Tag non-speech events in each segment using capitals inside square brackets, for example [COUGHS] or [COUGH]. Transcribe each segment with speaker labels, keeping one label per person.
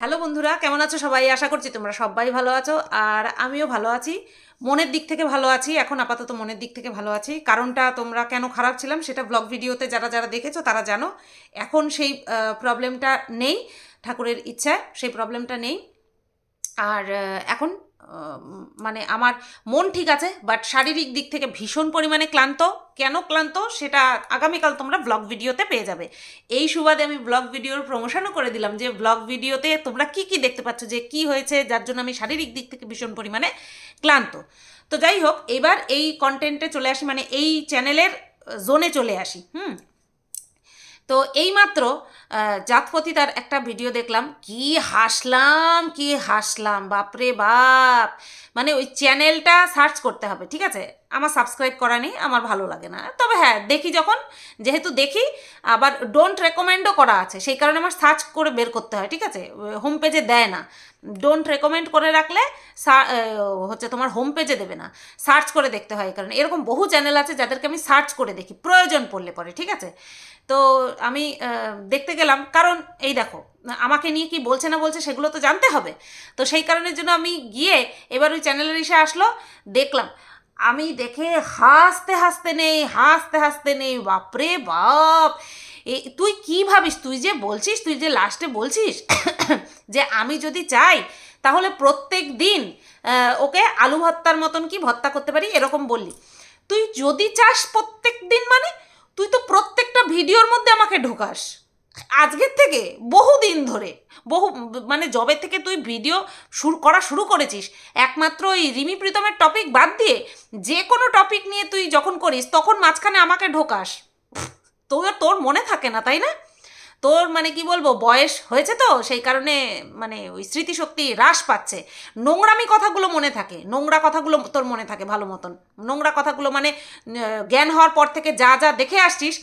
Speaker 1: Hello বন্ধুরা, কেমন আছো সবাই? আশা করছি তোমরা সবাই ভালো আছো, আর আমিও ভালো আছি। মনের দিক থেকে ভালো আছি, এখন আপাতত মনের দিক থেকে ভালো আছি। কারণটা তোমরা কেন খারাপ ছিলাম সেটা ব্লগ ভিডিওতে যারা যারা দেখেছ তারা জানো। এখন সেই প্রবলেমটা নেই, ঠাকুরের ইচ্ছায় সেই প্রবলেমটা নেই। আর এখন মানে আমার মন ঠিক আছে বাট শারীরিক দিক থেকে ভীষণ পরিমাণে ক্লান্ত। কেন ক্লান্ত? সেটা আগামীকাল তোমরা ব্লগ ভিডিওতে পেয়ে যাবে। এই সুবাদে আমি ব্লগ ভিডিওর প্রমোশনও করে দিলাম যে ব্লগ ভিডিওতে তোমরা কি কি দেখতে পাচ্ছ, যে কি হয়েছে, যার জন্য আমি শারীরিক দিক থেকে ভীষণ পরিমাণে ক্লান্ত। তো যাই হোক, এবার এই কন্টেন্টে চলে আসি মানে এই চ্যানেলের জোনে চলে আসি, হুম? তো এইমাত্র জাতপতি তার একটা ভিডিও দেখলাম। কি হাসলাম কি হাসলাম, বাপরে বাপ! মানে ওই চ্যানেলটা সার্চ করতে হবে, ঠিক আছে? আমার সাবস্ক্রাইব করা নেই, আমার ভালো লাগে না। তবে হ্যাঁ দেখি যখন, যেহেতু দেখি, আবার ডোন্ট রেকমেন্ডও করা আছে, সেই কারণে আমার সার্চ করে বের করতে হয়, ঠিক আছে? হোম পেজে দেয় না। ডোন্ট রেকমেন্ড করে রাখলে হচ্ছে তোমার হোম পেজে দেবে না। সার্চ করে দেখতে হয়, এই কারণে। এরকম বহু চ্যানেল আছে, যাদেরকে আমি সার্চ করে দেখি, প্রয়োজন পড়লে পরে, ঠিক আছে? তো আমি দেখতে গেলাম। কারণ, এই দেখো, আমাকে নিয়ে কি বলছে না বলছে সেগুলো তো জানতে হবে। তো সেই কারণের জন্য আমি গিয়ে এবার ওই চ্যানেলের এসে আসলো, দেখলাম। আমি দেখে হাসতে হাসতে নেই, হাসতে হাসতে নেই, বাপরে বাপ! এই তুই কি ভাবিস? তুই যে বলছিস, তুই যে লাস্টে বলছিস [COUGHS] যে আমি যদি চাই, তাহলে প্রত্যেক দিন ওকে আলু ভর্তার মতন কি ভর্তা করতে পারি? এরকম বললি। তুই যদি চাস প্রত্যেক দিন মানে তুই তো প্রত্যেকটা ভিডিওর মধ্যে আমাকে ঢোকাস। আজকের থেকে বহু দিন ধরে, বহু মানে জবে থেকে তুই ভিডিও শুরু, করা শুরু করেছিস, একমাত্র ওই রিমি প্রীতমের টপিক বাদ দিয়ে যে কোনো টপিক নিয়ে তুই যখন করিস, তখন মাঝখানে আমাকে ঢোকাস। তোর তোর মনে থাকে না, তাই না? তোর মানে কি বলব, বয়স হয়েছে তো, সেই কারণে মানে ওই স্মৃতিশক্তি হ্রাস পাচ্ছে। নোংরামি কথাগুলো মনে থাকে, নোংরা কথাগুলো তোর মনে থাকে ভালো মতন। নোংরা কথাগুলো মানে জ্ঞান হওয়ার পর থেকে যা যা দেখে আসছিস,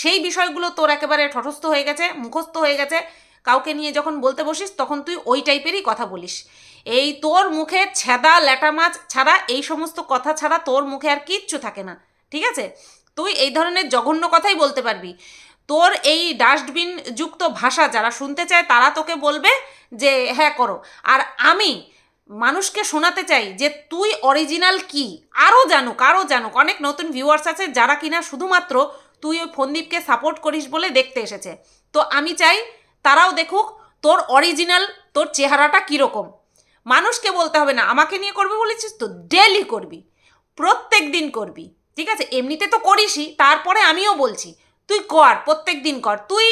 Speaker 1: সেই বিষয়গুলো তোর একেবারে ঠটস্থ হয়ে গেছে, মুখস্থ হয়ে গেছে। কাউকে নিয়ে যখন বলতে বসিস, তখন তুই ওই টাইপেরই কথা বলিস। এই তোর মুখে ছেদা ল্যাটা মাছ ছাড়া, এই সমস্ত কথা ছাড়া তোর মুখে আর কিচ্ছু থাকে না, ঠিক আছে? তুই এই ধরনের জঘন্য কথাই বলতে পারবি। তোর এই ডাস্টবিন যুক্ত ভাষা যারা শুনতে চায়, তারা তোকে বলবে যে হ্যাঁ করো। আর আমি মানুষকে শোনাতে চাই যে, তুই অরিজিনাল কি? আরও জানুক আরও জানুক। অনেক নতুন ভিউয়ার্স আছে যারা কিনা শুধুমাত্র তুই ওই ফন্দীপকে সাপোর্ট করিস বলে দেখতে এসেছে। তো আমি চাই তারাও দেখুক তোর অরিজিনাল তোর চেহারাটা কীরকম। মানুষকে বলতে হবে না, আমাকে নিয়ে করবি বলেছিস তো ডেলি করবি প্রত্যেক দিন করবি। ঠিক আছে? এমনিতে তো করিসই, তারপরে আমিও বলছি। তুই কর প্রত্যেক দিন কর। তুই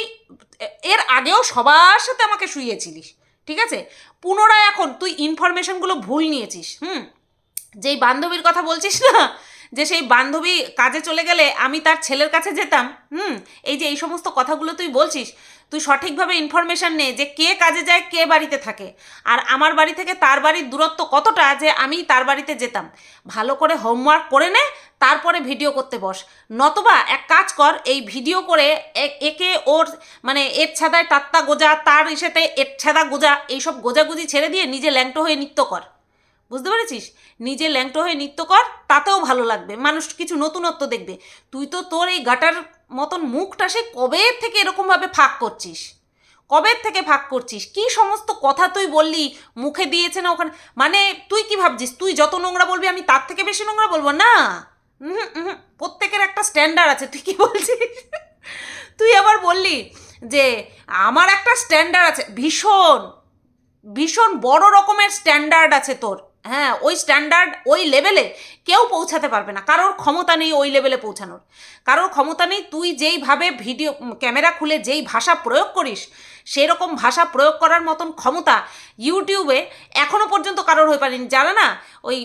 Speaker 1: এর আগেও সবার সাথে আমাকে শুয়েছিলিস ঠিক আছে? পুনরায় এখন তুই ইনফরমেশনগুলো ভুল নিয়েছিস, হুম? যেই বান্ধবীর কথা বলছিস না, যে সেই বান্ধবী কাজে চলে গেলে আমি তার ছেলের কাছে যেতাম, হুম? এই যে এই সমস্ত কথাগুলো তুই বলছিস, তুই সঠিকভাবে ইনফরমেশন নে যে কে কাজে যায়, কে বাড়িতে থাকে। আর আমার বাড়ি থেকে তার বাড়ির দূরত্ব কতটা যে আমি তার বাড়িতে যেতাম। ভালো করে হোমওয়ার্ক করে নে তারপরে ভিডিও করতে বস। নতবা এক কাজ কর, এই ভিডিও করে একে ওর মানে এর ছাদায় তাত্তা গোজা, তার ইসেতে এর ছাদা গোজা, এইসব গোজাগুজি ছেড়ে দিয়ে নিজে ল্যাংটো হয়ে নৃত্য কর। বুঝতে পেরেছিস? নিজে ল্যাংটো হয়ে নৃত্য কর, তাতেও ভালো লাগবে। মানুষ কিছু নতুনত্ব দেখবে। তুই তো তোর এই গাটার মতন মুখটা সে কবে থেকে এরকমভাবে ফাঁক করছিস? কবে থেকে ফাঁক করছিস? কি সমস্ত কথা তুই বললি? মুখে দিয়েছে না ওখানে মানে তুই কি ভাবছিস? তুই যত নোংরা বলবি, আমি তার থেকে বেশি নোংরা বলব? না! প্রত্যেকের একটা স্ট্যান্ডার্ড আছে, তুই কি বলছিস? তুই আবার বললি যে আমার একটা স্ট্যান্ডার্ড আছে, ভীষণ ভীষণ বড় রকমের স্ট্যান্ডার্ড আছে তোর। হ্যাঁ ওই স্ট্যান্ডার্ড ওই লেভেলে কেউ পৌঁছাতে পারবে না, কারোর ক্ষমতা নেই ওই লেভেলে পৌঁছানোর। কারোর ক্ষমতা নেই, তুই যেইভাবে ভিডিও ক্যামেরা খুলে যেই ভাষা প্রয়োগ করিস সেই রকম ভাষা প্রয়োগ করার মতন ক্ষমতা ইউটিউবে এখনও পর্যন্ত কারোর হয়ে পারেনি জানে না? ওই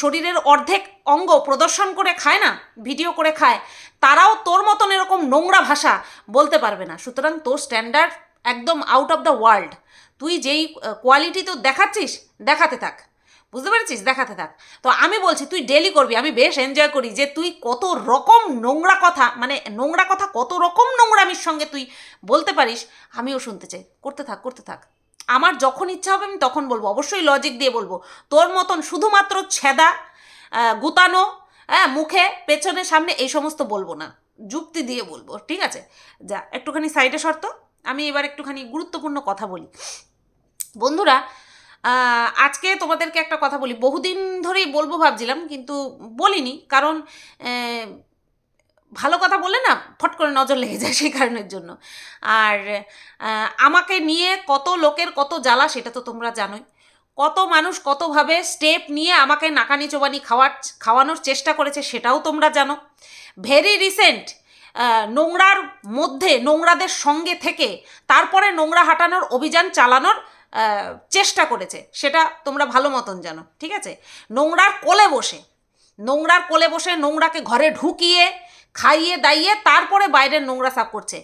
Speaker 1: শরীরের অর্ধেক অঙ্গ প্রদর্শন করে খায় না? ভিডিও করে খায়। তারাও তোর মতন এরকম নোংরা ভাষা বলতে পারবে না। সুতরাং তোর স্ট্যান্ডার্ড একদম আউট অফ দ্য ওয়ার্ল্ড তুই যেই কোয়ালিটি তো দেখাচ্ছিস, দেখাতে থাক। বুঝতে পেরেছিস? দেখাতে থাক। তো আমি বলছি, তুই ডেলি করবি, আমি বেশ এনজয় করি যে তুই কত রকম নোংরা কথা মানে নোংরা কথা কত রকম নোংরামির সঙ্গে তুই বলতে পারিস, আমিও শুনতে চাই। করতে থাক করতে থাক। আমার যখন ইচ্ছা হবে, আমি তখন বলব। অবশ্যই লজিক দিয়ে বলব। তোর মতন শুধুমাত্র ছেদা গুতানো হ্যাঁ মুখে, পেছনে, সামনে, এই সমস্ত বলব না। যুক্তি দিয়ে বলব, ঠিক আছে? যা, একটুখানি সাইডে শর্ত। আমি এবার একটুখানি গুরুত্বপূর্ণ কথা বলি। বন্ধুরা আজকে তোমাদেরকে একটা কথা বলি। বহুদিন ধরেই বলব ভাবছিলাম, কিন্তু বলিনি, কারণ ভালো কথা বলে না ফট করে নজর লেগে যায় সেই কারণের জন্য। আর আমাকে নিয়ে কত লোকের কত জ্বালা সেটা তো তোমরা জানোই। কত মানুষ কতভাবে স্টেপ নিয়ে আমাকে নাকানি চোবানি খাওয়ার, খাওয়ানোর চেষ্টা করেছে সেটাও তোমরা জানো। ভেরি রিসেন্ট নোংরার মধ্যে, নোংরাদের সঙ্গে থেকে তারপরে নোংরা হাঁটানোর অভিযান চালানোর চেষ্টা করেছে। সেটা তোমরা ভালো মতন জানো, ঠিক আছে? নোংরার কোলে বসে, নোংরার কোলে বসে নোংরাকে ঘরে ঢুকিয়ে, খাইয়ে, দাইয়ে, তারপরে বাইরের নোংরা সাফ করছে।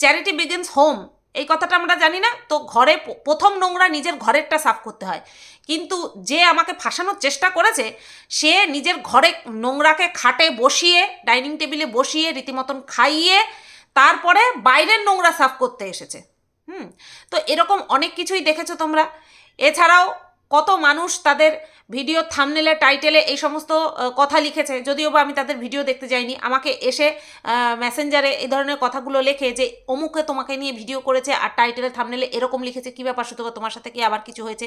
Speaker 1: চ্যারিটি বিগিনস হোম এই কথাটা আমরা জানি না? তো ঘরে প্রথম নোংরা নিজের ঘরেরটা সাফ করতে হয়। কিন্তু যে আমাকে ফাঁসানোর চেষ্টা করেছে, সে নিজের ঘরে নোংরাকে খাটে বসিয়ে, ডাইনিং টেবিলে বসিয়ে, রীতিমতন খাইয়ে, তারপরে বাইরের নোংরা সাফ করতে এসেছে। হুম, তো এরকম অনেক কিছুই দেখেছ তোমরা। এছাড়াও কত মানুষ তাদের ভিডিও থামনেলে টাইটেলে এই সমস্ত কথা লিখেছে। যদিও বা আমি তাদের ভিডিও দেখতে যাইনি। আমাকে এসে মেসেঞ্জারে এই ধরনের কথাগুলো লেখে যে, অমুকে তোমাকে নিয়ে ভিডিও করেছে আর টাইটেলে, থামনেলে এরকম লিখেছে। কী ব্যাপার শুধু তোমার সাথে কি আবার কিছু হয়েছে?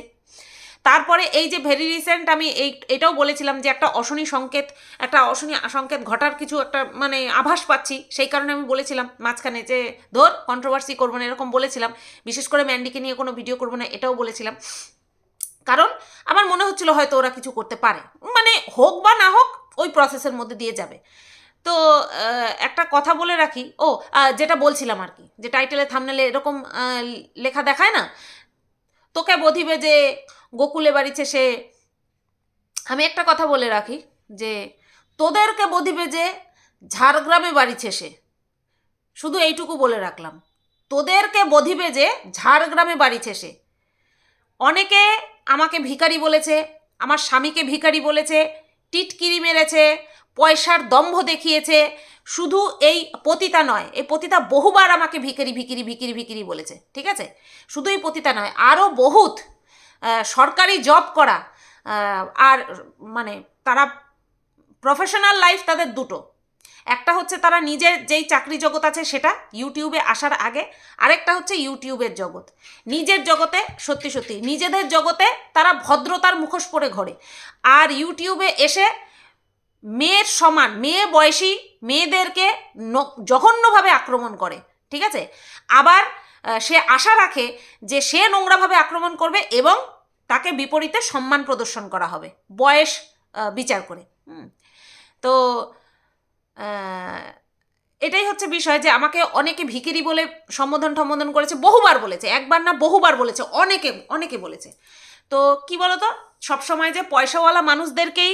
Speaker 1: তারপরে এই যে ভেরি রিসেন্ট আমি এই, এটাও বলেছিলাম যে একটা অশনি সংকেত, একটা অশনি সংকেত ঘটার কিছু একটা মানে আভাস পাচ্ছি। সেই কারণে আমি বলেছিলাম মাঝখানে যে, ধর কন্ট্রোভার্সি করব না, এরকম বলেছিলাম। বিশেষ করে ম্যান্ডিকে নিয়ে কোনো ভিডিও করব না, এটাও বলেছিলাম। কারণ আমার মনে হচ্ছিল হয়তো ওরা কিছু করতে পারে। মানে হোক বা না হোক, ওই প্রসেসের মধ্যে দিয়ে যাবে। তো একটা কথা বলে রাখি। ও যেটা বলছিলাম আর কি, যে টাইটেলে থামনেলে এরকম লেখা দেখায় না? তোকে বধিবে যে গোকুলে বাড়িছে সে। আমি একটা কথা বলে রাখি যে, তোদেরকে বধিবে যে ঝাড়গ্রামে বাড়িছে সে। শুধু এইটুকু বলে রাখলাম। তোদেরকে বধিবে যে ঝাড়গ্রামে বাড়িছে সে। অনেকে আমাকে ভিখারি বলেছে, আমার স্বামীকে ভিখারি বলেছে, টিটকিরি মেরেছে, পয়সার দম্ভ দেখিয়েছে। শুধু এই পতিতা নয়, এই পতিতা বহুবার আমাকে ভিখারি ভিকিরি ভিকিরি ভিকিরি বলেছে, ঠিক আছে? শুধু এই পতিতা নয় আরও বহুত সরকারি জব করা আর মানে তারা প্রফেশনাল লাইফ তাদের দুটো। একটা হচ্ছে তারা নিজের যেই চাকরি জগৎ আছে সেটা ইউটিউবে আসার আগে, আরেকটা হচ্ছে ইউটিউবের জগৎ। নিজের জগতে, সত্যি সত্যি, নিজেদের জগতে তারা ভদ্রতার মুখোশ পরে ঘরে। আর ইউটিউবে এসে মেয়ের সমান, মেয়ে বয়সী মেয়েদেরকে জঘন্যভাবে আক্রমণ করে, ঠিক আছে? আবার সে আশা রাখে যে সে নোংরাভাবে আক্রমণ করবে এবং তাকে বিপরীতে সম্মান প্রদর্শন করা হবে। বয়স বিচার করে। তো এটাই হচ্ছে বিষয় যে আমাকে অনেকে ভিকিরি বলে সম্বোধন সম্বোধন করেছে, বহুবার বলেছে, একবার না বহুবার বলেছে, অনেকে অনেকে বলেছে। তো কি বলতো? সবসময় যে পয়সাওয়ালা মানুষদেরকেই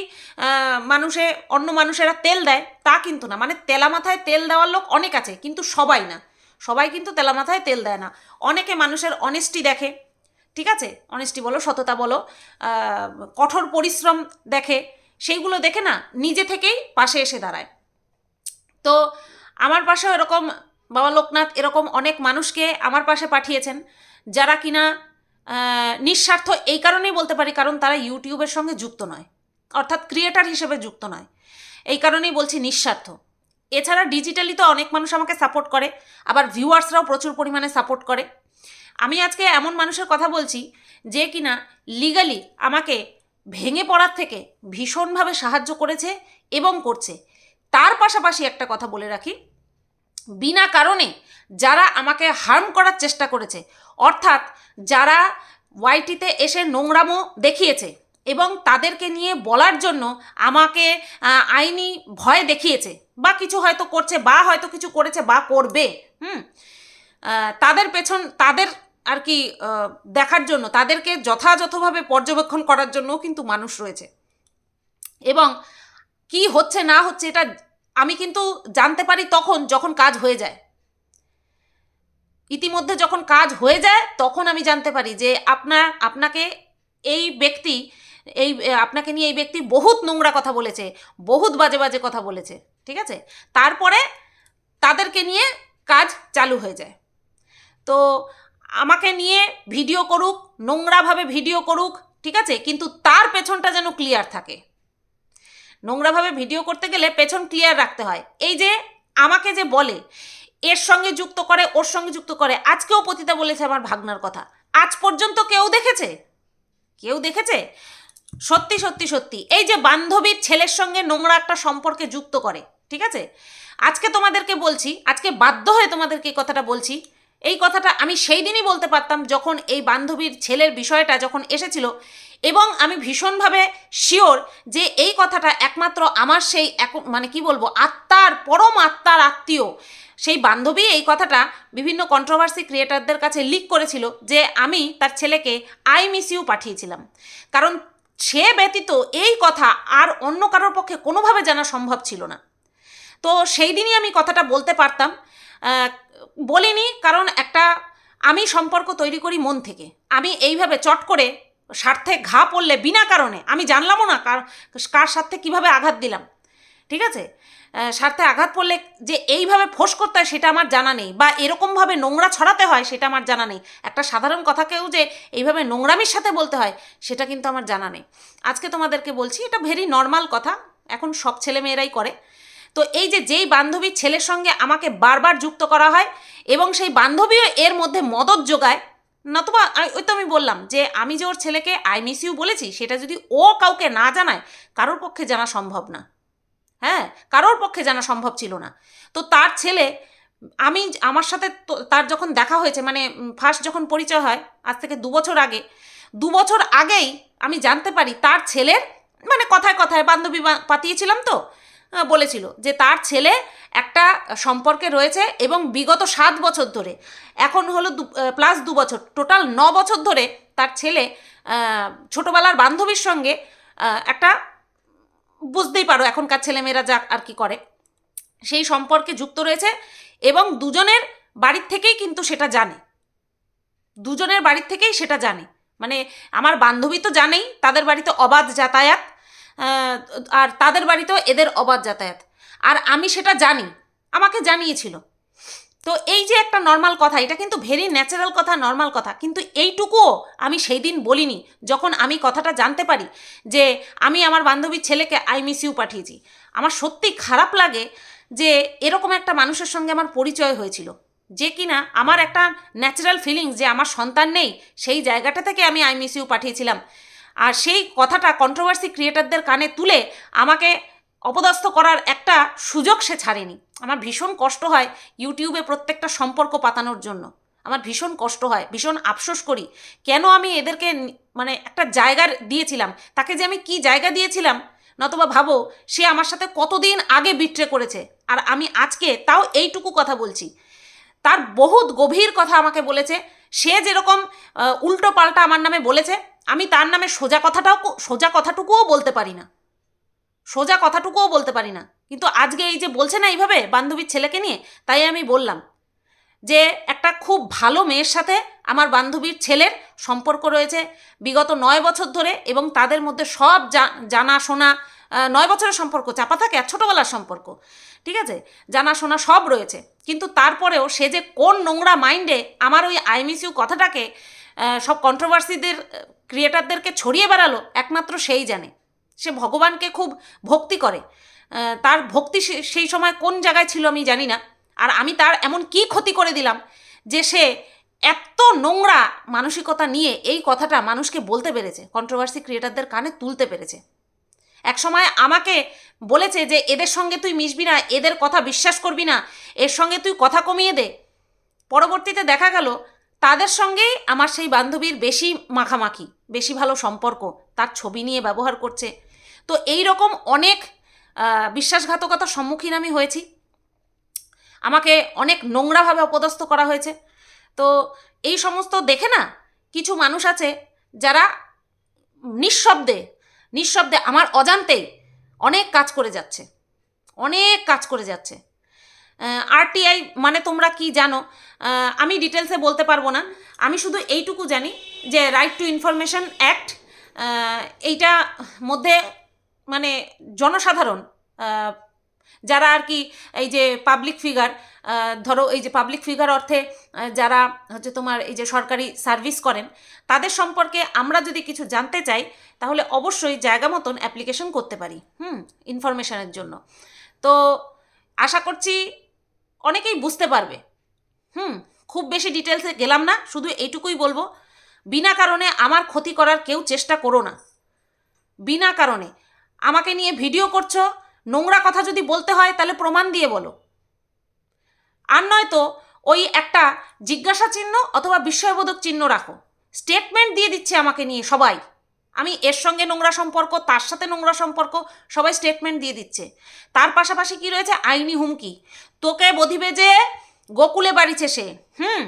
Speaker 1: মানুষে, অন্য মানুষেরা তেল দেয়, তা কিন্তু না। মানে তেলা মাথায় তেল দেওয়ার লোক অনেক আছে, কিন্তু সবাই না। সবাই কিন্তু তেলা মাথায় তেল দেয় না। অনেকে মানুষের অনেস্টি দেখে ঠিক আছে? অনেস্টি বলো, সততা বলো কঠোর পরিশ্রম দেখে, সেইগুলো দেখে না নিজে থেকেই পাশে এসে দাঁড়ায়। তো আমার পাশেও এরকম বাবা লোকনাথ, এরকম অনেক মানুষকে আমার পাশে পাঠিয়েছেন, যারা কিনা নিঃস্বার্থ এই কারণেই বলতে পারি, কারণ তারা ইউটিউবের সঙ্গে যুক্ত নয়। অর্থাৎ ক্রিয়েটার হিসেবে যুক্ত নয়। এই কারণেই বলছি নিঃস্বার্থ। এছাড়া ডিজিটালি তো অনেক মানুষ আমাকে সাপোর্ট করে, আবার ভিউয়ার্সরাও প্রচুর পরিমাণে সাপোর্ট করে। আমি আজকে এমন মানুষের কথা বলছি যে কিনা লিগালি আমাকে ভেঙে পড়ার থেকে ভীষণভাবে সাহায্য করেছে এবং করছে। তার পাশাপাশি একটা কথা বলে রাখি, বিনা কারণে যারা আমাকে হার্ম করার চেষ্টা করেছে, অর্থাৎ যারা ওয়াইটিতে এসে নোংরামো দেখিয়েছে এবং তাদেরকে নিয়ে বলার জন্য আমাকে আইনি ভয় দেখিয়েছে বা কিছু হয়তো করছে বা হয়তো কিছু করেছে বা করবে, হুম তাদের পেছন, তাদের আর কি দেখার জন্য, তাদেরকে যথাযথভাবে পর্যবেক্ষণ করার জন্যও কিন্তু মানুষ রয়েছে। এবং কি হচ্ছে, না হচ্ছে, এটা আমি কিন্তু জানতে পারি তখন, যখন কাজ হয়ে যায়। ইতিমধ্যে যখন কাজ হয়ে যায়, তখন আমি জানতে পারি যে আপনার, আপনাকে এই ব্যক্তি, এই আপনাকে নিয়ে এই ব্যক্তি বহুত নোংরা কথা বলেছে, বহুত বাজে বাজে কথা বলেছে, ঠিক আছে? তারপরে তাদেরকে নিয়ে কাজ চালু হয়ে যায়। তো আমাকে নিয়ে ভিডিও করুক, নোংরাভাবে ভিডিও করুক, ঠিক আছে? কিন্তু তার পেছনটা যেন ক্লিয়ার থাকে। নোংরাভাবে ভিডিও করতে গেলে পেছন ক্লিয়ার রাখতে হয়। এই যে আমাকে যে বলে, এর সঙ্গে যুক্ত করে, ওর সঙ্গে যুক্ত করে, আজকেও পতিতা বলেছে আমার ভাগনার কথা। আজ পর্যন্ত কেউ দেখেছে? কেউ দেখেছে? সত্যি সত্যি সত্যি। এই যে বান্ধবীর ছেলের সঙ্গে নোংরা একটা সম্পর্কে যুক্ত করে, ঠিক আছে? আজকে তোমাদেরকে বলছি, আজকে বাধ্য হয়ে তোমাদেরকে এই কথাটা বলছি এই কথাটা আমি সেই দিনই বলতে পারতাম যখন এই বান্ধবীর ছেলের বিষয়টা যখন এসেছিল এবং আমি ভীষণভাবে শিওর যে এই কথাটা একমাত্র আমার সেই এক মানে কি বলব, আত্মার, পরম আত্মার আত্মীয়। সেই বান্ধবী এই কথাটা বিভিন্ন কন্ট্রোভার্সি ক্রিয়েটারদের কাছে লিক করেছিল যে আমি তার ছেলেকে আই মিস ইউ পাঠিয়েছিলাম। কারণ সে ব্যতীত এই কথা আর অন্য কারোর পক্ষে কোনোভাবে জানা সম্ভব ছিল না। তো সেই দিনই আমি কথাটা বলতে পারতাম। বলিনি, কারণ একটা আমি সম্পর্ক তৈরি করি মন থেকে। আমি এইভাবে চট করে স্বার্থে ঘা পড়লে বিনা কারণে, আমি জানলামও না কার কার স্বার্থে কীভাবে আঘাত দিলাম। ঠিক আছে? স্বার্থে আঘাত পড়লে যে এইভাবে ফোঁস করতে হয় সেটা আমার জানা নেই, বা এরকমভাবে নোংরা ছড়াতে হয় সেটা আমার জানা নেই। একটা সাধারণ কথাকেও যে এইভাবে নোংরামির সাথে বলতে হয়, সেটা কিন্তু আমার জানা নেই। আজকে তোমাদেরকে বলছি, এটা ভেরি নর্মাল কথা। এখন সব ছেলেমেয়েরাই করে। তো এই যে যেই বান্ধবীর ছেলের সঙ্গে আমাকে বারবার যুক্ত করা হয় এবং সেই বান্ধবীও এর মধ্যে মদত যোগায়, নতুবা ওই তো আমি বললাম যে আমি যে ওর ছেলেকে আই মিস ইউ বলেছি, সেটা যদি ও কাউকে না জানায়, কারোর পক্ষে জানা সম্ভব না। হ্যাঁ কারোর পক্ষে জানা সম্ভব ছিল না। তো তার ছেলে, আমি আমার সাথে তার যখন দেখা হয়েছে মানে ফার্স্ট যখন পরিচয় হয়, আজ থেকে দু বছর আগে, দু বছর আগেই আমি জানতে পারি তার ছেলের মানে কথায় কথায় বান্ধবী পাতিয়েছিলাম তো বলেছিল যে তার ছেলে একটা সম্পর্কে রয়েছে এবং বিগত সাত বছর ধরে, এখন হলো প্লাস দু বছর টোটাল ন বছর ধরে তার ছেলে ছোটবেলার বান্ধবীর সঙ্গে একটা বুঝতেই পারো এখনকার ছেলেমেয়েরা যা আর কি করে। সেই সম্পর্কে যুক্ত রয়েছে এবং দুজনের বাড়ির থেকেই কিন্তু সেটা জানে। দুজনের বাড়ির থেকেই সেটা জানে। মানে আমার বান্ধবী তো জানেই, তাদের বাড়িতে অবাধ যাতায়াত আর তাদের বাড়িতেও এদের অবাধ যাতায়াত। আর আমি সেটা জানি, আমাকে জানিয়েছিল। তো এই যে একটা নর্মাল কথা, এটা কিন্তু ভেরি ন্যাচারাল কথা নর্মাল কথা, কিন্তু এইটুকুও আমি সেই দিন বলিনি, যখন আমি কথাটা জানতে পারি যে আমি আমার বান্ধবীর ছেলেকে আই মিস ইউ পাঠিয়েছি। আমার সত্যি খারাপ লাগে যে এরকম একটা মানুষের সঙ্গে আমার পরিচয় হয়েছিল, যে কিনা আমার একটা ন্যাচারাল ফিলিংস যে আমার সন্তান নেই, সেই জায়গাটা থেকে আমি আই মিস ইউ পাঠিয়েছিলাম। আর সেই কথাটা কন্ট্রোভার্সি ক্রিয়েটারদের কানে তুলে আমাকে অপদস্থ করার একটা সুযোগ সে ছাড়েনি। আমার ভীষণ কষ্ট হয় ইউটিউবে প্রত্যেকটা সম্পর্ক পাতানোর জন্য। আমার ভীষণ কষ্ট হয়, ভীষণ আফসোস করি। কেন আমি এদেরকে মানে একটা জায়গা দিয়েছিলাম? তাকে যে আমি কি জায়গা দিয়েছিলাম? নতবা ভাবো, সে আমার সাথে কতদিন আগে বিট্রে করেছে? আর আমি আজকে তাও এইটুকু কথা বলছি। তার বহুত গভীর কথা আমাকে বলেছে। সে যেরকম উল্টো পাল্টা আমার নামে বলেছে আমি তার নামে সোজা কথাটাও সোজা কথাটুকুও বলতে পারি না। সোজা কথাটুকুও বলতে পারি না। কিন্তু আজকে এই যে বলছে না এইভাবে বান্ধবীর ছেলেকে নিয়ে, তাই আমি বললাম যে একটা খুব ভালো মেয়ের সাথে আমার বান্ধবীর ছেলের সম্পর্ক রয়েছে। বিগত নয় বছর ধরে এবং তাদের মধ্যে সব জা- জানাশোনা নয় বছরের সম্পর্ক, চাপা থাকে আর ছোটোবেলার সম্পর্ক, ঠিক আছে? জানাশোনা সব রয়েছে। কিন্তু তারপরেও সে যে কোন নোংরা মাইন্ডে আমার ওই আই মিস ইউ কথাটাকে সব কন্ট্রোভার্সিদের ক্রিয়েটারদেরকে ছড়িয়ে বেড়ালো, একমাত্র সেই জানে। সে ভগবানকে খুব ভক্তি করে। তার ভক্তি সেই সময় কোন জায়গায় ছিল আমি জানি না। আর আমি তার এমন কি ক্ষতি করে দিলাম যে সে এত নোংরা মানসিকতা নিয়ে এই কথাটা মানুষকে বলতে পেরেছে কন্ট্রোভার্সি ক্রিয়েটারদের কানে তুলতে পেরেছে। এক সময় আমাকে বলেছে যে, এদের সঙ্গে তুই মিশবি না, এদের কথা বিশ্বাস করবি না, এর সঙ্গে তুই কথা কমিয়ে দে। পরবর্তীতে দেখা গেল তাদের সঙ্গেই আমার সেই বান্ধবীর বেশি মাখামাখি, বেশি ভালো সম্পর্ক, তার ছবি নিয়ে ব্যবহার করছে। তো এই রকম অনেক বিশ্বাসঘাতকতার সম্মুখীন আমি হয়েছি। আমাকে অনেক নোংরাভাবে অপদস্থ করা হয়েছে। তো এই সমস্ত দেখে না কিছু মানুষ আছে যারা নিঃশব্দে নিঃশব্দে আমার অজান্তেই অনেক কাজ করে যাচ্ছে। অনেক কাজ করে যাচ্ছে। আরটিআই মানে তোমরা কি জানো? আমি ডিটেলসে বলতে পারব না। আমি শুধু এইটুকু জানি যে রাইট টু ইনফরমেশন অ্যাক্ট এইটা মধ্যে মানে জনসাধারণ যারা আর কি এই যে পাবলিক ফিগার ধরো এই যে পাবলিক ফিগার অর্থে যারা হচ্ছে তোমার এই যে সরকারি সার্ভিস করেন, তাদের সম্পর্কে আমরা যদি কিছু জানতে চাই, তাহলে অবশ্যই জায়গা মতন অ্যাপ্লিকেশন করতে পারি, হুম ইনফরমেশনের জন্য। তো আশা করছি অনেকেই বুঝতে পারবে। হুম, খুব বেশি ডিটেলসে গেলাম না, শুধু এইটুকুই বলব। বিনা কারণে আমার ক্ষতি করার কেউ চেষ্টা করো না। বিনা কারণে। আমাকে নিয়ে ভিডিও করছ, নোংরা কথা যদি বলতে হয়, তাহলে প্রমাণ দিয়ে বলো। আর নয়তো ওই একটা জিজ্ঞাসা চিহ্ন অথবা বিস্ময়বোধক চিহ্ন রাখো। স্টেটমেন্ট দিয়ে দিচ্ছে আমাকে নিয়ে সবাই। আমি এর সঙ্গে নোংরা সম্পর্ক, তার সাথে নোংরা সম্পর্ক, সবাই স্টেটমেন্ট দিয়ে দিচ্ছে। তার পাশাপাশি কি রয়েছে? আইনি হুমকি। তোকে বধিবে যে গোকুলে বাড়িছে সে, হুম?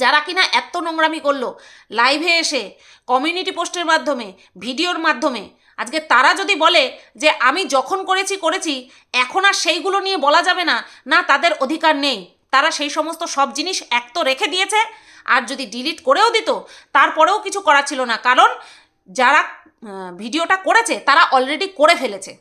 Speaker 1: যারা কিনা এত নোংরামি করল লাইভে এসে কমিউনিটি পোস্টের মাধ্যমে, ভিডিওর মাধ্যমে, আজকে তারা যদি বলে যে আমি যখন করেছি করেছি, এখন আর সেইগুলো নিয়ে বলা যাবে না না, তাদের অধিকার নেই। তারা সেই সমস্ত সব জিনিস এক তো রেখে দিয়েছে, আর যদি ডিলিট করেও দিত, তারপরেও কিছু করা ছিল না। কারণ যারা ভিডিওটা করেছে, তারা অলরেডি করে ফেলেছে।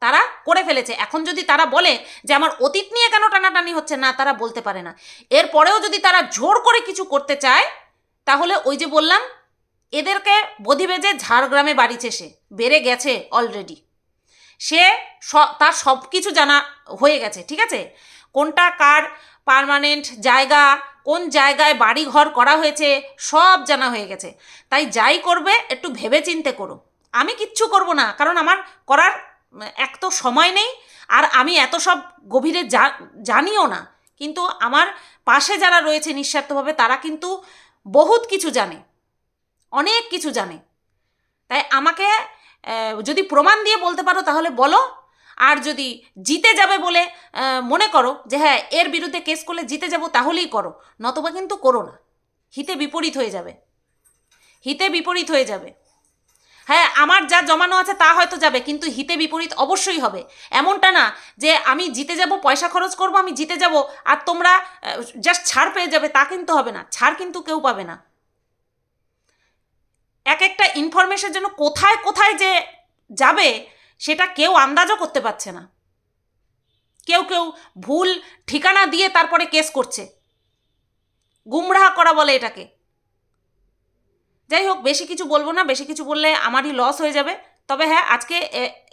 Speaker 1: তারা করে ফেলেছে। এখন যদি তারা বলে যে আমার অতীত নিয়ে কেন টানাটানি হচ্ছে, না, তারা বলতে পারে না। এরপরেও যদি তারা জোর করে কিছু করতে চায়, তাহলে ওই যে বললাম, এদেরকে বধিবে যে ঝাড়গ্রামে বাড়িছে সে বেড়ে গেছে অলরেডি সে স- তার সব কিছু জানা হয়ে গেছে, ঠিক আছে? কোনটা কার পার্মানেন্ট জায়গা কোন জায়গায় বাড়ি ঘর করা হয়েছে সব জানা হয়ে গেছে। তাই যাই করবে, একটু ভেবে চিনতে করো। আমি কিচ্ছু করব না, কারণ আমার করার এক তো সময় নেই, আর আমি এত সব গভীরে জানিও না। কিন্তু আমার পাশে যারা রয়েছে নিঃস্বার্থভাবে, তারা কিন্তু বহুত কিছু জানে, অনেক কিছু জানে। তাই আমাকে যদি প্রমাণ দিয়ে বলতে পারো তাহলে বলো আর যদি জিতে যাবে বলে মনে করো যে হ্যাঁ এর বিরুদ্ধে কেস করলে জিতে যাব তাহলেই করো, নতবা কিন্তু করো না। হিতে বিপরীত হয়ে যাবে। হিতে বিপরীত হয়ে যাবে। হ্যাঁ আমার যা জমানো আছে তা হয়তো যাবে, কিন্তু হিতে বিপরীত অবশ্যই হবে। এমনটা না যে আমি জিতে যাব, পয়সা খরচ করব, আমি জিতে যাব, আর তোমরা জাস্ট ছাড় পেয়ে যাবে, তা কিন্তু হবে না। ছাড় কিন্তু কেউ পাবে না। এক একটা ইনফরমেশন যেন কোথায় কোথায় যে যাবে সেটা কেউ আন্দাজও করতে পারছে না। কেউ কেউ ভুল ঠিকানা দিয়ে তারপরে কেস করছে। গুমরাহ করা বলে এটাকে। যাই হোক বেশি কিছু বলব না, বেশি কিছু বললে আমারই লস হয়ে যাবে। তবে হ্যাঁ আজকে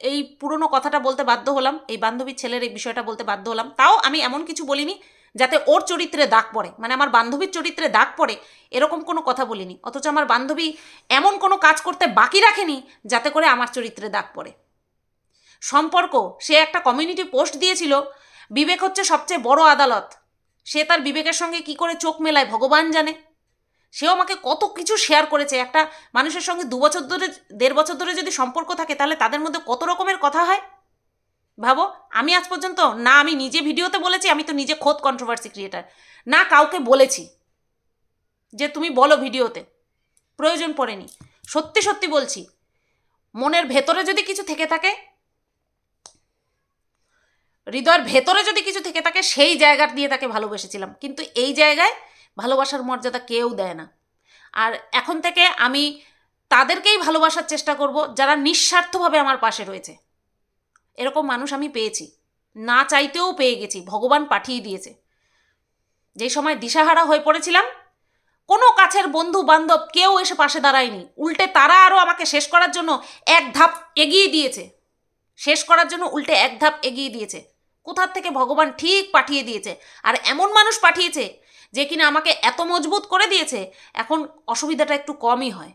Speaker 1: এই পুরনো কথাটা বলতে বাধ্য হলাম, এই বান্ধবীর ছেলের এই বিষয়টা বলতে বাধ্য হলাম। তাও আমি এমন কিছু বলিনি যাতে ওর চরিত্রে দাগ পড়ে। মানে আমার বান্ধবীর চরিত্রে দাগ পড়ে, এরকম কোনো কথা বলিনি। অথচ আমার বান্ধবী এমন কোনো কাজ করতে বাকি রাখেনি যাতে করে আমার চরিত্রে দাগ পড়ে। সম্পর্ক, সে একটা কমিউনিটি পোস্ট দিয়েছিল। বিবেক হচ্ছে সবচেয়ে বড় আদালত। সে তার বিবেকের সঙ্গে কি করে চোখ মেলায় ভগবান জানে? সেও আমাকে কত কিছু শেয়ার করেছে। একটা মানুষের সঙ্গে দু বছর ধরে, দেড় বছর ধরে যদি সম্পর্ক থাকে, তাহলে তাদের মধ্যে কত রকমের কথা হয়? ভাবো, আমি আজ পর্যন্ত, না আমি নিজে ভিডিওতে বলেছি, আমি তো নিজে খোদ কন্ট্রোভার্সি ক্রিয়েটার না কাউকে বলেছি যে তুমি বলো ভিডিওতে। প্রয়োজন পড়েনি। সত্যি সত্যি বলছি, মনের ভেতরে যদি কিছু থেকে থাকে হৃদয়ের ভেতরে যদি কিছু থেকে থাকে, সেই জায়গা দিয়ে তাকে ভালোবেসেছিলাম। কিন্তু এই জায়গায় ভালোবাসার মর্যাদা কেউ দেয় না। আর এখন থেকে আমি তাদেরকেই ভালোবাসার চেষ্টা করব, যারা নিঃস্বার্থভাবে আমার পাশে রয়েছে। এরকম মানুষ আমি পেয়েছি। না চাইতেও পেয়ে গেছি। ভগবান পাঠিয়ে দিয়েছে। যেই সময় দিশাহারা হয়ে পড়েছিলাম, কোনো কাছের বন্ধু বান্ধব কেউ এসে পাশে দাঁড়ায়নি। উল্টে তারা আরও আমাকে শেষ করার জন্য এক ধাপ এগিয়ে দিয়েছে। শেষ করার জন্য উল্টে এক ধাপ এগিয়ে দিয়েছে। কোথার থেকে ভগবান ঠিক পাঠিয়ে দিয়েছে? আর এমন মানুষ পাঠিয়েছে যে কিনা আমাকে এত মজবুত করে দিয়েছে, এখন অসুবিধাটা একটু কমই হয়।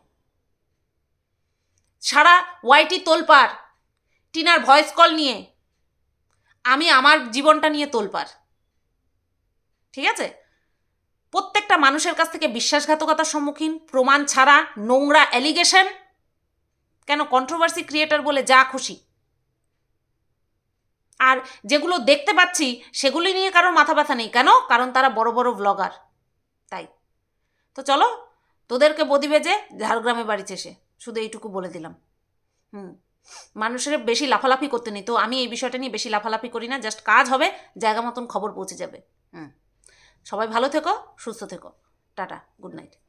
Speaker 1: সারা ওয়াইটি তোলপার টিনার ভয়েস কল নিয়ে আমি আমার জীবনটা নিয়ে তোলপার ঠিক আছে? প্রত্যেকটা মানুষের কাছ থেকে বিশ্বাসঘাতকতার সম্মুখীন, প্রমাণ ছাড়া নোংরা অ্যালিগেশন কেন কন্ট্রোভার্সি ক্রিয়েটার বলে যা খুশি। আর যেগুলো দেখতে পাচ্ছি, সেগুলি নিয়ে কারোর মাথা ব্যথা নেই। কেন? কারণ তারা বড় বড় ব্লগার তাই। তো চলো, তোদেরকে বদিবে যে ঝাড়গ্রামে বাড়িছে সে শুধু এইটুকু বলে দিলাম। হুম। মানুষের বেশি লাফালাফি করতে নেই। তো আমি এই বিষয়টা নিয়ে বেশি লাফালাফি করি না। জাস্ট কাজ হবে, জায়গা মতন খবর পৌঁছে যাবে। হুম। সবাই ভালো থেকো, সুস্থ থেকো। Tata, good night.